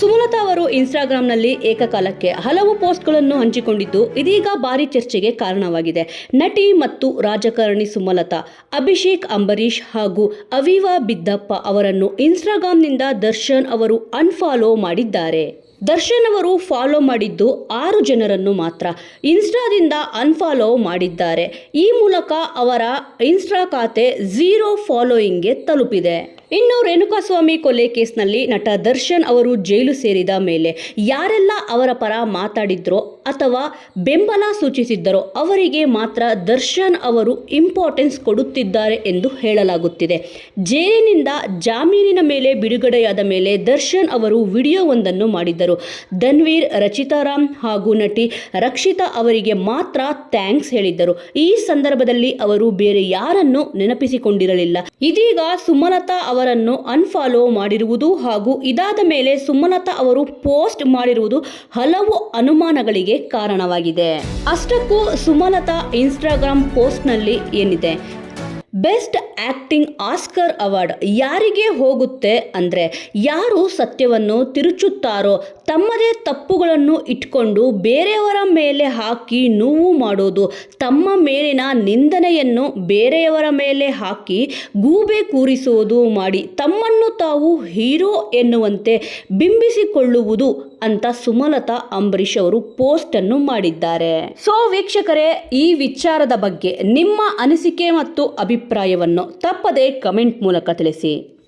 ಸುಮಲತಾ ಅವರು ಇನ್ಸ್ಟಾಗ್ರಾಂನಲ್ಲಿ ಏಕಕಾಲಕ್ಕೆ ಹಲವು ಪೋಸ್ಟ್ಗಳನ್ನು ಹಂಚಿಕೊಂಡಿದ್ದು, ಇದೀಗ ಭಾರಿ ಚರ್ಚೆಗೆ ಕಾರಣವಾಗಿದೆ. ನಟಿ ಮತ್ತು ರಾಜಕಾರಣಿ ಸುಮಲತಾ, ಅಭಿಷೇಕ್ ಅಂಬರೀಷ್ ಹಾಗೂ ಅವಿವಾ ಬಿದ್ದಪ್ಪ ಅವರನ್ನು ಇನ್ಸ್ಟಾಗ್ರಾಂನಿಂದ ದರ್ಶನ್ ಅವರು ಅನ್ಫಾಲೋ ಮಾಡಿದ್ದಾರೆ. ದರ್ಶನ್ ಅವರು ಫಾಲೋ ಮಾಡಿದ್ದು ಆರು ಜನರನ್ನು ಮಾತ್ರ ಇನ್ಸ್ಟಾದಿಂದ ಅನ್ಫಾಲೋ ಮಾಡಿದ್ದಾರೆ. ಈ ಮೂಲಕ ಅವರ ಇನ್ಸ್ಟಾ ಖಾತೆ ಝೀರೋ ಫಾಲೋಯಿಂಗ್ಗೆ ತಲುಪಿದೆ. ಇನ್ನು ರೇಣುಕಾಸ್ವಾಮಿ ಕೊಲೆ ಕೇಸ್ನಲ್ಲಿ ನಟ ದರ್ಶನ್ ಅವರು ಜೈಲು ಸೇರಿದ ಮೇಲೆ ಯಾರೆಲ್ಲ ಅವರ ಪರ ಮಾತಾಡಿದ್ರೋ ಅಥವಾ ಬೆಂಬಲ ಸೂಚಿಸಿದ್ದರೋ ಅವರಿಗೆ ಮಾತ್ರ ದರ್ಶನ್ ಅವರು ಇಂಪಾರ್ಟೆನ್ಸ್ ಕೊಡುತ್ತಿದ್ದಾರೆ ಎಂದು ಹೇಳಲಾಗುತ್ತಿದೆ. ಜೈಲಿನಿಂದ ಜಾಮೀನಿನ ಮೇಲೆ ಬಿಡುಗಡೆಯಾದ ಮೇಲೆ ದರ್ಶನ್ ಅವರು ವಿಡಿಯೋವೊಂದನ್ನು ಮಾಡಿದ್ದರು. ಧನ್ವೀರ್ ರಚಿತಾರಾಮ್ ಹಾಗೂ ನಟಿ ರಕ್ಷಿತಾ ಅವರಿಗೆ ಮಾತ್ರ ಥ್ಯಾಂಕ್ಸ್ ಹೇಳಿದ್ದರು. ಈ ಸಂದರ್ಭದಲ್ಲಿ ಅವರು ಬೇರೆ ಯಾರನ್ನು ನೆನಪಿಸಿಕೊಂಡಿರಲಿಲ್ಲ. ಇದೀಗ ಸುಮಲತಾ ಅವರನ್ನು ಅನ್ಫಾಲೋ ಮಾಡಿರುವುದು ಹಾಗೂ ಇದಾದ ಮೇಲೆ ಸುಮಲತಾ ಅವರು ಪೋಸ್ಟ್ ಮಾಡಿರುವುದು ಹಲವು ಅನುಮಾನಗಳಿಗೆ ಕಾರಣವಾಗಿದೆ. ಅಷ್ಟಕ್ಕೂ ಸುಮಲತಾ ಇನ್ಸ್ಟಾಗ್ರಾಮ್ ಪೋಸ್ಟ್ನಲ್ಲಿ ಏನಿದೆ? ಬೆಸ್ಟ್ ಆಕ್ಟಿಂಗ್ ಆಸ್ಕರ್ ಅವಾರ್ಡ್ ಯಾರಿಗೆ ಹೋಗುತ್ತೆ ಅಂದರೆ ಯಾರು ಸತ್ಯವನ್ನು ತಿರುಚುತ್ತಾರೋ ತಮ್ಮದೇ ತಪ್ಪುಗಳನ್ನು ಇಟ್ಕೊಂಡು ಬೇರೆಯವರ ಮೇಲೆ ಹಾಕಿ ನೋವು ಮಾಡೋದು ತಮ್ಮ ಮೇಲಿನ ನಿಂದನೆಯನ್ನು ಬೇರೆಯವರ ಮೇಲೆ ಹಾಕಿ ಗೂಬೆ ಕೂರಿಸುವುದು ಮಾಡಿ ತಮ್ಮನ್ನು ತಾವು ಹೀರೋ ಎನ್ನುವಂತೆ ಬಿಂಬಿಸಿಕೊಳ್ಳುವುದು ಅಂತ ಸುಮಲತಾ ಅಂಬರೀಷ್ ಅವರು ಪೋಸ್ಟ್ ಅನ್ನು ಮಾಡಿದ್ದಾರೆ. ಸೊ ವೀಕ್ಷಕರೇ, ಈ ವಿಚಾರದ ಬಗ್ಗೆ ನಿಮ್ಮ ಅನಿಸಿಕೆ ಮತ್ತು ಅಭಿಪ್ರಾಯವನ್ನು ತಪ್ಪದೆ ಕಮೆಂಟ್ ಮೂಲಕ ತಿಳಿಸಿ.